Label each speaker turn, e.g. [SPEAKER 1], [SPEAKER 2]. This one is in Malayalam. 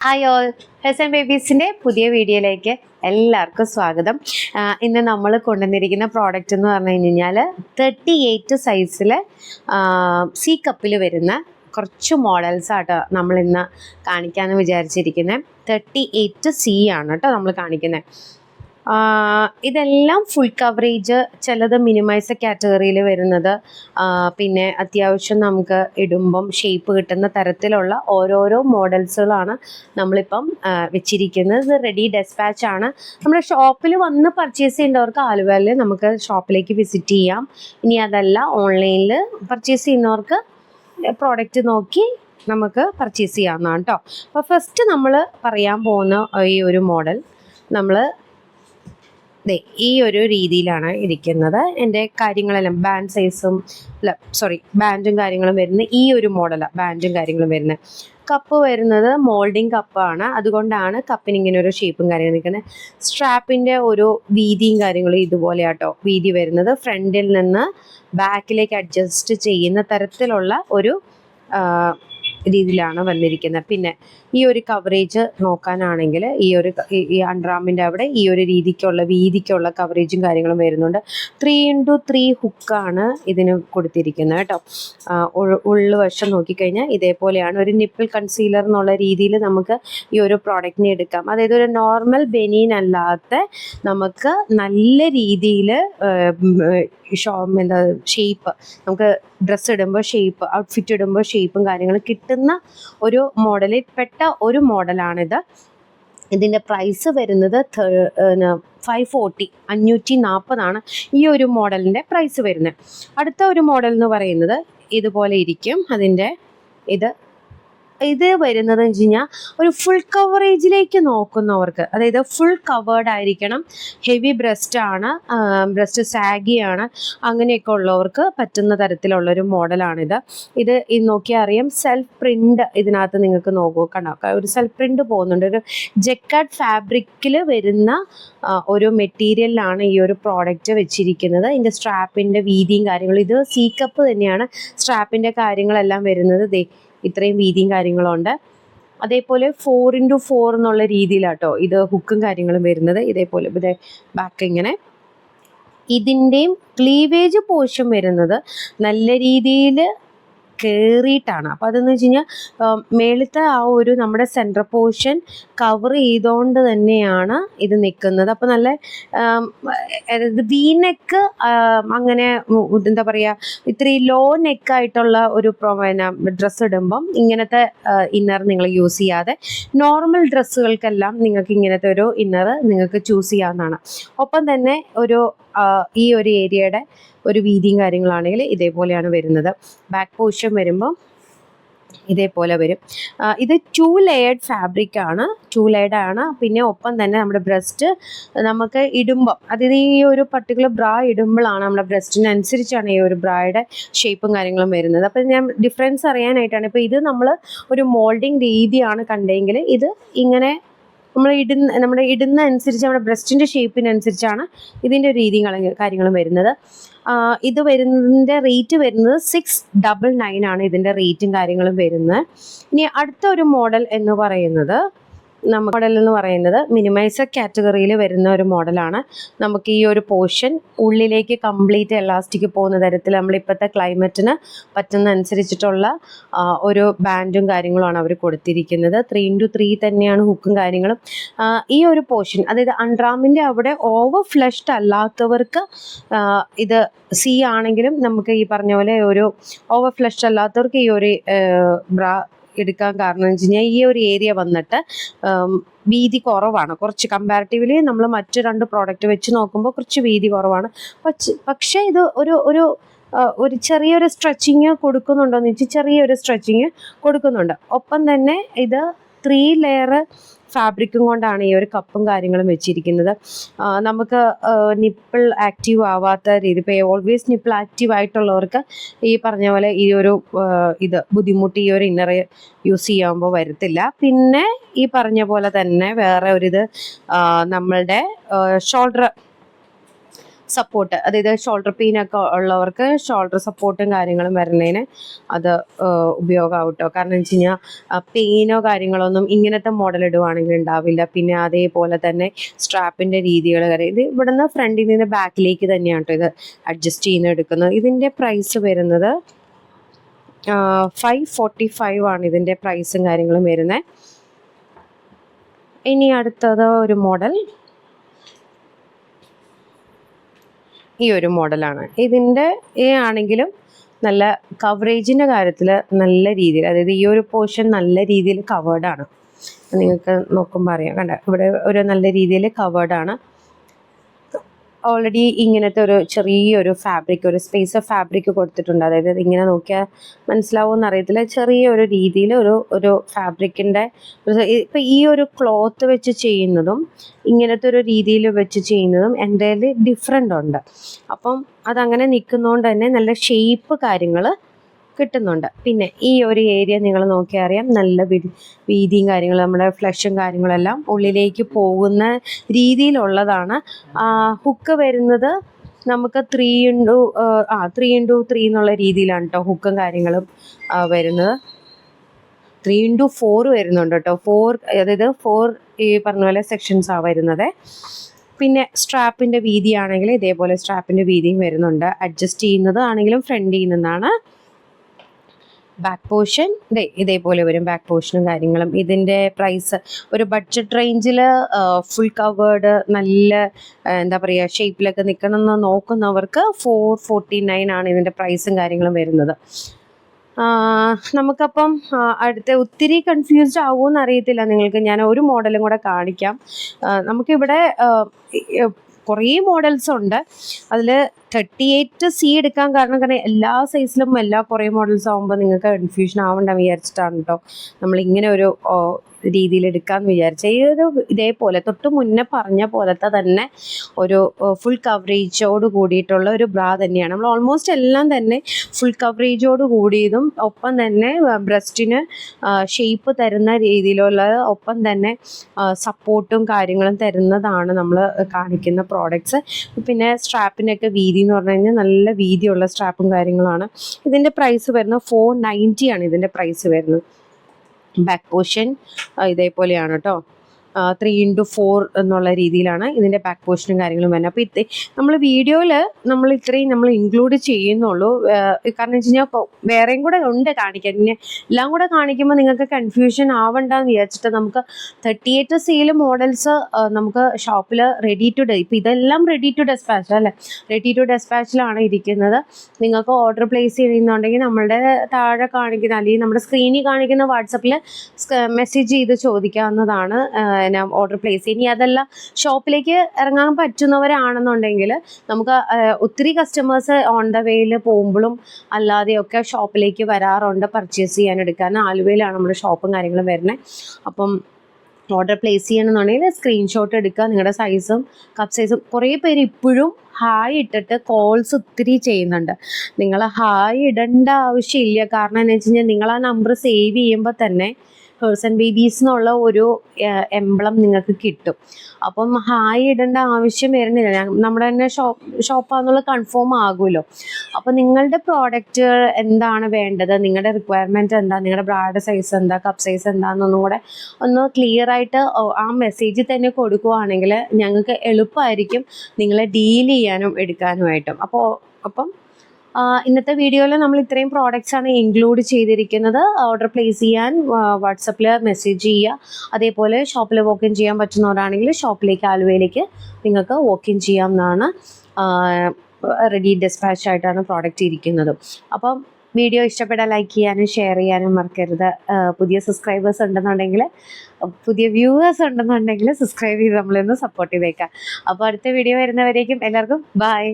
[SPEAKER 1] ഹായ് ഓൾ ഹെസൻ ബേബീസിന്റെ പുതിയ വീഡിയോയിലേക്ക് എല്ലാവർക്കും സ്വാഗതം. ഇന്ന് നമ്മൾ കൊണ്ടുവന്നിരിക്കുന്ന പ്രോഡക്റ്റ് എന്ന് പറഞ്ഞു കഴിഞ്ഞാൽ തേർട്ടി എയ്റ്റ് സൈസിൽ സി കപ്പിൽ വരുന്ന കുറച്ച് മോഡൽസ് ആട്ടോ നമ്മൾ ഇന്ന് കാണിക്കാമെന്ന് വിചാരിച്ചിരിക്കുന്നത് തേർട്ടി എയ്റ്റ് സി ആണ് കേട്ടോ നമ്മൾ കാണിക്കുന്നത് ഇതെല്ലാം ഫുൾ കവറേജ് ചിലത് മിനിമൈസ് കാറ്റഗറിയിൽ വരുന്നത്. പിന്നെ അത്യാവശ്യം നമുക്ക് ഇടുമ്പം ഷേപ്പ് കിട്ടുന്ന തരത്തിലുള്ള ഓരോരോ മോഡൽസുകളാണ് നമ്മളിപ്പം വെച്ചിരിക്കുന്നത്. ഇത് റെഡി ഡെസ്പാച്ച് ആണ്. നമ്മുടെ ഷോപ്പിൽ വന്ന് പർച്ചേസ് ചെയ്യേണ്ടവർക്ക് ആലുവയിൽ നമുക്ക് ഷോപ്പിലേക്ക് വിസിറ്റ് ചെയ്യാം. ഇനി അതല്ല ഓൺലൈനിൽ പർച്ചേസ് ചെയ്യുന്നവർക്ക് പ്രോഡക്റ്റ് നോക്കി നമുക്ക് പർച്ചേസ് ചെയ്യാവുന്നതാണ് കേട്ടോ അപ്പോൾ ഫസ്റ്റ് നമ്മൾ പറയാൻ പോകുന്ന ഈ ഒരു മോഡൽ നമ്മൾ ഈ ഒരു രീതിയിലാണ് ഇരിക്കുന്നത്. എന്റെ കാര്യങ്ങളെല്ലാം ബാൻഡ് സൈസും അല്ല സോറി ബാൻഡും കാര്യങ്ങളും വരുന്ന ഈ ഒരു മോഡലാണ് ബാൻഡും കാര്യങ്ങളും വരുന്നത്. കപ്പ് വരുന്നത് മോൾഡിങ് കപ്പാണ് അതുകൊണ്ടാണ് കപ്പിന് ഇങ്ങനെ ഒരു ഷേപ്പും കാര്യങ്ങളും നിൽക്കുന്നത്. സ്ട്രാപ്പിന്റെ ഒരു വീതിയും കാര്യങ്ങളും ഇതുപോലെ ആട്ടോ വീതി വരുന്നത് ഫ്രണ്ടിൽ നിന്ന് ബാക്കിലേക്ക് അഡ്ജസ്റ്റ് ചെയ്യുന്ന തരത്തിലുള്ള ഒരു രീതിയിലാണ് വന്നിരിക്കുന്നത്. പിന്നെ ഈ ഒരു കവറേജ് നോക്കാനാണെങ്കിൽ ഈ ഒരു ഈ- അൺറാമിന്റെ അവിടെ ഈ ഒരു രീതിക്കുള്ള വീതിക്കുള്ള കവറേജും കാര്യങ്ങളും വരുന്നുണ്ട്. ത്രീ ഇന്റു ത്രീ ഹുക്കാണ് ഇതിന് കൊടുത്തിരിക്കുന്നത് കേട്ടോ. ഉള്ള ഉൾ- ഉള്ളു വശം നോക്കിക്കഴിഞ്ഞാൽ ഇതേപോലെയാണ്. ഒരു നിപ്പിൾ കൺസീലർ എന്നുള്ള രീതിയിൽ നമുക്ക് ഈ ഒരു പ്രോഡക്റ്റിനെ എടുക്കാം. അതായത് ഒരു നോർമൽ ബെനീൻ അല്ലാത്ത നമുക്ക് നല്ല രീതിയിൽ ഷോ എന്താ ഷേപ്പ് നമുക്ക് ഡ്രസ്സ് ഇടുമ്പോൾ ഷേപ്പ് ഔട്ട്ഫിറ്റ് ഇടുമ്പോൾ ഷേപ്പും കാര്യങ്ങളും കിട്ടുന്ന ഒരു മോഡലിൽ പെട്ട ഒരു മോഡലാണിത് ഇതിന്റെ പ്രൈസ് വരുന്നത് ഫൈവ് ഫോർട്ടി അഞ്ഞൂറ്റി നാൽപ്പതാണ് ഈ ഒരു മോഡലിന്റെ പ്രൈസ് വരുന്നത്. അടുത്ത ഒരു മോഡൽ എന്ന് പറയുന്നത് ഇതുപോലെ ഇരിക്കും. അതിന്റെ ഇത് ഇത് വരുന്നത് വെച്ച് കഴിഞ്ഞാൽ ഒരു ഫുൾ കവറേജിലേക്ക് നോക്കുന്നവർക്ക് അതായത് ഫുൾ കവേർഡ് ആയിരിക്കണം ഹെവി ബ്രസ്റ്റ് ആണ് ബ്രസ്റ്റ് സാഗിയാണ് അങ്ങനെയൊക്കെ ഉള്ളവർക്ക് പറ്റുന്ന തരത്തിലുള്ള ഒരു മോഡലാണിത്. ഇത് നോക്കിയാൽ അറിയാം സെൽഫ് പ്രിന്റ് ഇതിനകത്ത് നിങ്ങൾക്ക് നോക്കൂ കണ്ടോ? ഒരു സെൽഫ് പ്രിന്റ് പോകുന്നുണ്ട്. ഒരു ജെക്കാഡ് ഫാബ്രിക്കിൽ വരുന്ന ഒരു മെറ്റീരിയലിലാണ് ഈ ഒരു പ്രോഡക്റ്റ് വെച്ചിരിക്കുന്നത്. ഇതിന്റെ സ്ട്രാപ്പിന്റെ വീതിയും കാര്യങ്ങളും ഇത് സീക്കപ്പ് കപ്പ് തന്നെയാണ്. സ്ട്രാപ്പിന്റെ കാര്യങ്ങളെല്ലാം വരുന്നത് ദേ ഇത്രയും വീതിയും കാര്യങ്ങളും ഉണ്ട്. അതേപോലെ ഫോർ ഇന്റു ഫോർ എന്നുള്ള രീതിയിലാട്ടോ ഇത് ഹുക്കും കാര്യങ്ങളും വരുന്നത്. ഇതേപോലെ ഇതേ ബാക്ക് ഇങ്ങനെ. ഇതിന്റെയും ക്ലീവേജ് പോർഷൻ വരുന്നത് നല്ല രീതിയിൽ കയറിയിട്ടാണ് അപ്പോൾ അതെന്ന് വെച്ച് കഴിഞ്ഞാൽ മേളത്തെ ആ ഒരു നമ്മുടെ സെൻട്രൽ പോർഷൻ കവർ ചെയ്തുകൊണ്ട് തന്നെയാണ് ഇത് നിൽക്കുന്നത് അപ്പോൾ നല്ല അതായത് വി നെക്ക് അങ്ങനെ എന്താ പറയുക ഇത്തിരി ലോ നെക്കായിട്ടുള്ള ഒരു ഡ്രസ്സ് ഇടുമ്പം ഇങ്ങനത്തെ ഇന്നർ നിങ്ങൾ യൂസ് ചെയ്യാതെ നോർമൽ ഡ്രസ്സുകൾക്കെല്ലാം നിങ്ങൾക്ക് ഇങ്ങനത്തെ ഒരു ഇന്നർ നിങ്ങൾക്ക് ചൂസ് ചെയ്യാവുന്നതാണ്. ഒപ്പം തന്നെ ഒരു ഈ ഒരു ഏരിയയുടെ ഒരു വീതിയും കാര്യങ്ങളാണെങ്കിൽ ഇതേപോലെയാണ് വരുന്നത്. ബാക്ക് പോർഷൻ വരുമ്പോൾ ഇതേപോലെ വരും. ഇത് ടു ലെയർഡ് ഫാബ്രിക് ആണ്. ടു ലെയർഡ് ആണ്. പിന്നെ ഒപ്പം തന്നെ നമ്മുടെ ബ്രസ്റ്റ് നമുക്ക് ഇടുമ്പം അതായത് ഈ ഒരു പർട്ടിക്കുലർ ബ്രാ ഇടുമ്പോഴാണ് നമ്മുടെ ബ്രസ്റ്റിനനുസരിച്ചാണ് ഈ ഒരു ബ്രായുടെ ഷേപ്പും കാര്യങ്ങളും വരുന്നത്. അപ്പം ഞാൻ ഡിഫറൻസ് അറിയാനായിട്ടാണ്. ഇപ്പോൾ ഇത് നമ്മൾ ഒരു മോൾഡിങ് രീതിയാണ് കണ്ടെങ്കിൽ ഇത് ഇങ്ങനെ നമ്മൾ ഇടുന്ന നമ്മുടെ ഇടുന്ന അനുസരിച്ച് നമ്മുടെ ബ്രസ്റ്റിന്റെ ഷേപ്പിനനുസരിച്ചാണ് ഇതിന്റെ രീതികളും കള- കാര്യങ്ങളും വരുന്നത്. ഇത് വരുന്നതിന്റെ റേറ്റ് വരുന്നത് സിക്സ് ഡബിൾ നയൻ ആണ് ഇതിന്റെ റേറ്റും കാര്യങ്ങളും വരുന്നത്. ഇനി അടുത്ത ഒരു മോഡൽ എന്ന് പറയുന്നത് നമുക്ക് മോഡൽ എന്ന് പറയുന്നത് മിനിമൈസർ കാറ്റഗറിയിൽ വരുന്ന ഒരു മോഡലാണ് നമുക്ക് ഈ ഒരു പോർഷൻ ഉള്ളിലേക്ക് കംപ്ലീറ്റ് എലാസ്റ്റിക് പോകുന്ന തരത്തിൽ നമ്മൾ നമ്മളിപ്പോഴത്തെ ക്ലൈമറ്റിന് പറ്റുന്ന അനുസരിച്ചിട്ടുള്ള ഒരു ബാൻഡും കാര്യങ്ങളുമാണ് അവർ കൊടുത്തിരിക്കുന്നത്. ത്രീ ഇന്റു ത്രീ തന്നെയാണ് ഹുക്കും കാര്യങ്ങളും. ഈ ഒരു പോർഷൻ അതായത് അൺഡ്രാമിന്റെ അവിടെ ഓവർ ഫ്ലഷ്ഡ് അല്ലാത്തവർക്ക് ഇത് സി ആണെങ്കിലും നമുക്ക് ഈ പറഞ്ഞ പോലെ ഒരു ഓവർ ഫ്ലഷ്ഡ് അല്ലാത്തവർക്ക് ഈ ഒരു ബ്രാ എടുക്കാൻ കാരണം എന്ന് വെച്ച് കഴിഞ്ഞാൽ ഈ ഒരു ഏരിയ വന്നിട്ട് വീതി കുറവാണ്. കുറച്ച് കമ്പാരിറ്റീവ്ലി നമ്മൾ മറ്റു രണ്ട് പ്രോഡക്റ്റ് വെച്ച് നോക്കുമ്പോൾ കുറച്ച് വീതി കുറവാണ്. പക്ഷെ ഇത് ഒരു ഒരു ഒരു ചെറിയൊരു സ്ട്രെച്ചിങ് കൊടുക്കുന്നുണ്ടോ എന്ന് വെച്ചാൽ ചെറിയൊരു സ്ട്രെച്ചിങ് കൊടുക്കുന്നുണ്ട്. ഒപ്പം തന്നെ ഇത് ത്രീ ലെയർ ഫാബ്രിക്കും കൊണ്ടാണ് ഈ ഒരു കപ്പും കാര്യങ്ങളും വെച്ചിരിക്കുന്നത്. നമുക്ക് നിപ്പിൾ ആക്റ്റീവ് ആവാത്ത രീതി ഇപ്പോൾ ഓൾവേസ് നിപ്പിൾ ആക്റ്റീവ് ആയിട്ടുള്ളവർക്ക് ഈ പറഞ്ഞ പോലെ ഈ ഒരു ഇത് ബുദ്ധിമുട്ട് ഈ ഒരു ഇന്നർ യൂസ് ചെയ്യുമ്പോൾ വരത്തില്ല. പിന്നെ ഈ പറഞ്ഞ പോലെ തന്നെ വേറെ ഒരിത് നമ്മളുടെ ഷോൾഡർ സപ്പോർട്ട് അതായത് ഷോൾഡർ പെയിൻ ഒക്കെ ഉള്ളവർക്ക് ഷോൾഡർ സപ്പോർട്ടും കാര്യങ്ങളും വരുന്നതിന് അത് ഉപയോഗമാവും കേട്ടോ കാരണം വെച്ച് കഴിഞ്ഞാൽ പെയിനോ കാര്യങ്ങളൊന്നും ഇങ്ങനത്തെ മോഡൽ ഇടുവാണെങ്കിൽ ഉണ്ടാവില്ല. പിന്നെ അതേപോലെ തന്നെ സ്ട്രാപ്പിന്റെ രീതികൾ കാര്യം ഇത് ഇവിടുന്ന് ഫ്രണ്ടിൽ നിന്ന് ബാക്കിലേക്ക് തന്നെയാണ് ഇത് അഡ്ജസ്റ്റ് ചെയ്യുന്ന എടുക്കുന്നത്. ഇതിന്റെ പ്രൈസ് വരുന്നത് ഫൈവ് ഫോർട്ടി ഫൈവ് ആണ് ഇതിന്റെ പ്രൈസും കാര്യങ്ങളും വരുന്നത്. ഇനി അടുത്തത് ഒരു മോഡൽ ഈ ഒരു മോഡലാണ്. ഇതിന്റെ ആണെങ്കിലും നല്ല കവറേജിന്റെ കാര്യത്തിൽ നല്ല രീതിയിൽ അതായത് ഈ ഒരു പോർഷൻ നല്ല രീതിയിൽ കവേർഡാണ് നിങ്ങൾക്ക് നോക്കുമ്പോൾ അറിയാം. കണ്ട? ഇവിടെ ഒരു നല്ല രീതിയിൽ കവേർഡാണ് ഓൾറെഡി ഇങ്ങനത്തെ ഒരു ചെറിയൊരു ഫാബ്രിക് ഒരു സ്പേസ് ഓഫ് ഫാബ്രിക് കൊടുത്തിട്ടുണ്ട്. അതായത് ഇങ്ങനെ നോക്കിയാൽ മനസ്സിലാവുമെന്ന് അറിയത്തില്ല. ചെറിയൊരു രീതിയിൽ ഒരു ഒരു ഫാബ്രിക്കിന്റെ ഇപ്പം ഈ ഒരു ക്ലോത്ത് വെച്ച് ചെയ്യുന്നതും ഇങ്ങനത്തെ ഒരു രീതിയിൽ വെച്ച് ചെയ്യുന്നതും എന്റെ ഡിഫറെന്റ് ഉണ്ട്. അപ്പം അതങ്ങനെ നിൽക്കുന്നതുകൊണ്ട് തന്നെ നല്ല ഷേപ്പ് കാര്യങ്ങൾ കിട്ടുന്നുണ്ട്. പിന്നെ ഈ ഒരു ഏരിയ നിങ്ങൾ നോക്കിയാൽ അറിയാം നല്ല വീതിയും കാര്യങ്ങളും നമ്മുടെ ഫ്ലഷും കാര്യങ്ങളെല്ലാം ഉള്ളിലേക്ക് പോകുന്ന രീതിയിലുള്ളതാണ്. ഹുക്ക് വരുന്നത് നമുക്ക് ത്രീ ഇന്റു ആ ത്രീ ഇന്റു ത്രീ എന്നുള്ള രീതിയിലാണ് കേട്ടോ ഹുക്കും കാര്യങ്ങളും വരുന്നത്. ത്രീ ഇന്റു ഫോർ വരുന്നുണ്ട് കേട്ടോ ഫോർ അതായത് ഫോർ ഈ പറഞ്ഞ പോലെ സെക്ഷൻസാണ് വരുന്നത്. പിന്നെ സ്ട്രാപ്പിന്റെ വീതിയാണെങ്കിൽ ഇതേപോലെ സ്ട്രാപ്പിന്റെ വീതിയും വരുന്നുണ്ട്. അഡ്ജസ്റ്റ് ചെയ്യുന്നത് ആണെങ്കിലും ഫ്രണ്ടിൽ നിന്നാണ് ബാക്ക് പോർഷൻ ഇതേ ഇതേപോലെ വരും ബാക്ക് പോർഷനും കാര്യങ്ങളും. ഇതിന്റെ പ്രൈസ് ഒരു ബഡ്ജറ്റ് റേഞ്ചിൽ ഫുൾ കവേർഡ് നല്ല എന്താ പറയുക ഷേപ്പിലൊക്കെ നിൽക്കണം എന്ന് നോക്കുന്നവർക്ക് ഫോർ ഫോർട്ടി നയൻ ആണ് ഇതിന്റെ പ്രൈസും കാര്യങ്ങളും വരുന്നത്. നമുക്കപ്പം അടുത്ത ഒത്തിരി കൺഫ്യൂസ്ഡ് ആവുമെന്ന് അറിയത്തില്ല നിങ്ങൾക്ക് ഞാൻ ഒരു മോഡലും കൂടെ കാണിക്കാം. നമുക്കിവിടെ കുറേ മോഡൽസ് ഉണ്ട്. അതിൽ തേർട്ടി എയ്റ്റ് സി എടുക്കാൻ കാരണം കാരണം എല്ലാ സൈസിലും എല്ലാ കുറേ മോഡൽസ് ആകുമ്പോൾ നിങ്ങൾക്ക് കൺഫ്യൂഷൻ ആവണ്ട വിചാരിച്ചിട്ടാണ് കേട്ടോ നമ്മളിങ്ങനെ ഒരു രീതിയിൽ എടുക്കാമെന്ന് വിചാരിച്ച. ഈ ഒരു ഇതേപോലെ തൊട്ട് മുന്നേ പറഞ്ഞ പോലത്തെ തന്നെ ഒരു ഫുൾ കവറേജോട് കൂടിയിട്ടുള്ള ഒരു ബ്രാ തന്നെയാണ്. നമ്മൾ ഓൾമോസ്റ്റ് എല്ലാം തന്നെ ഫുൾ കവറേജോട് കൂടിയതും ഒപ്പം തന്നെ ബ്രസ്റ്റിന് ഷേപ്പ് തരുന്ന രീതിയിലുള്ള ഒപ്പം തന്നെ സപ്പോർട്ടും കാര്യങ്ങളും തരുന്നതാണ് നമ്മൾ കാണിക്കുന്ന പ്രോഡക്റ്റ്സ് പിന്നെ സ്ട്രാപ്പിനൊക്കെ വീതി എന്ന് പറഞ്ഞു കഴിഞ്ഞാൽ നല്ല വീതിയുള്ള സ്ട്രാപ്പും കാര്യങ്ങളാണ്. ഇതിന്റെ പ്രൈസ് വരുന്നത് ഫോർ നയന്റി ആണ് ഇതിന്റെ പ്രൈസ് വരുന്നത്. ബാക്ക് പോർഷൻ ഇതേപോലെയാണ് കേട്ടോ ത്രീ ഇന്റു ഫോർ എന്നുള്ള രീതിയിലാണ് ഇതിന്റെ ബാക്ക് പോർഷനും കാര്യങ്ങളും വരുന്നത്. അപ്പോൾ ഇത്തേ നമ്മൾ വീഡിയോയിൽ നമ്മൾ ഇത്രയും നമ്മൾ ഇൻക്ലൂഡ് ചെയ്യുന്നുള്ളൂ. കാരണം വെച്ച് കഴിഞ്ഞാൽ വേറെയും കൂടെ ഉണ്ട് കാണിക്കാൻ. പിന്നെ എല്ലാം കൂടെ കാണിക്കുമ്പോൾ നിങ്ങൾക്ക് കൺഫ്യൂഷൻ ആവണ്ടെന്ന് വിചാരിച്ചിട്ട് നമുക്ക് തേർട്ടി എയ്റ്റ് സെയിൽ മോഡൽസ് നമുക്ക് ഷോപ്പിൽ റെഡി ടു ഡേ ഇപ്പോൾ ഇതെല്ലാം റെഡി ടു ഡെസ്പാച്ച് അല്ലേ? റെഡി ടു ഡെസ്പാച്ചിലാണ് ഇരിക്കുന്നത്. നിങ്ങൾക്ക് ഓർഡർ പ്ലേസ് ചെയ്യുന്നുണ്ടെങ്കിൽ നമ്മളുടെ താഴെ കാണിക്കുന്ന അല്ലെങ്കിൽ നമ്മുടെ സ്ക്രീനിൽ കാണിക്കുന്ന വാട്സപ്പിൽ മെസ്സേജ് ചെയ്ത് ചോദിക്കാവുന്നതാണ്. ഓർഡർ പ്ലേസ് ഇനി അതല്ല ഷോപ്പിലേക്ക് ഇറങ്ങാൻ പറ്റുന്നവരാണെന്നുണ്ടെങ്കിൽ നമുക്ക് ഒത്തിരി കസ്റ്റമേഴ്സ് ഓൺ ദ വേയിൽ പോകുമ്പോഴും അല്ലാതെയൊക്കെ ഷോപ്പിലേക്ക് വരാറുണ്ട് പർച്ചേസ് ചെയ്യാൻ എടുക്കാൻ ആലുവയിലാണ് നമ്മുടെ ഷോപ്പും കാര്യങ്ങളും വരുന്നത്. അപ്പം ഓർഡർ പ്ലേസ് ചെയ്യണമെന്നുണ്ടെങ്കിൽ സ്ക്രീൻഷോട്ട് എടുക്കുക. നിങ്ങളുടെ സൈസും കപ്പ് സൈസും കുറേ പേര് ഇപ്പോഴും ഹായ് ഇട്ടിട്ട് കോൾസ് ഒത്തിരി ചെയ്യുന്നുണ്ട്. നിങ്ങൾ ഹായ് ഇടേണ്ട ആവശ്യമില്ല. കാരണം എന്ന് വെച്ച് കഴിഞ്ഞാൽ നിങ്ങൾ ആ നമ്പർ സേവ് ചെയ്യുമ്പോൾ തന്നെ പേഴ്സൺ ബേബീസ് എന്നുള്ള ഒരു എംബ്ലം നിങ്ങൾക്ക് കിട്ടും. അപ്പം ഹായ് ഇടേണ്ട ആവശ്യം വരുന്നില്ല. നമ്മുടെ തന്നെ ഷോപ്പ് ഷോപ്പാന്നുള്ള കൺഫേം ആകുമല്ലോ. അപ്പം നിങ്ങളുടെ പ്രോഡക്റ്റ് എന്താണ് വേണ്ടത്? നിങ്ങളുടെ റിക്വയർമെന്റ് എന്താ? നിങ്ങളുടെ ബ്രാഡ് സൈസ് എന്താ? കപ്പ് സൈസ് എന്താണെന്നൊന്നും കൂടെ ഒന്ന് ക്ലിയർ ആയിട്ട് ആ മെസ്സേജിൽ തന്നെ കൊടുക്കുവാണെങ്കിൽ ഞങ്ങൾക്ക് എളുപ്പമായിരിക്കും നിങ്ങളെ ഡീൽ ചെയ്യാനും എടുക്കാനുമായിട്ടും. അപ്പോൾ അപ്പം ഇന്നത്തെ വീഡിയോയിൽ നമ്മൾ ഇത്രയും പ്രോഡക്റ്റ്സ് ആണ് ഇൻക്ലൂഡ് ചെയ്തിരിക്കുന്നത്. ഓർഡർ പ്ലേസ് ചെയ്യാൻ വാട്സപ്പിൽ മെസ്സേജ് ചെയ്യുക. അതേപോലെ ഷോപ്പിൽ വോക്ക് ഇൻ ചെയ്യാൻ പറ്റുന്നവരാണെങ്കിൽ ഷോപ്പിലേക്ക് ആലുവയിലേക്ക് നിങ്ങൾക്ക് വോക്ക് ഇൻ ചെയ്യാവുന്നതാണ്. റെഡി ഡിസ്പാച്ച് ആയിട്ടാണ് പ്രോഡക്റ്റ് ഇരിക്കുന്നത്. അപ്പം വീഡിയോ ഇഷ്ടപ്പെട്ടാൽ ലൈക്ക് ചെയ്യാനും ഷെയർ ചെയ്യാനും മറക്കരുത്. പുതിയ സബ്സ്ക്രൈബേഴ്സ് ഉണ്ടെന്നുണ്ടെങ്കിൽ പുതിയ വ്യൂവേഴ്സ് ഉണ്ടെന്നുണ്ടെങ്കിൽ സബ്സ്ക്രൈബ് ചെയ്ത് നമ്മളൊന്ന് സപ്പോർട്ട് ചെയ്തേക്കാം അപ്പോൾ അടുത്ത വീഡിയോ വരുന്നവരേക്കും എല്ലാവർക്കും ബൈ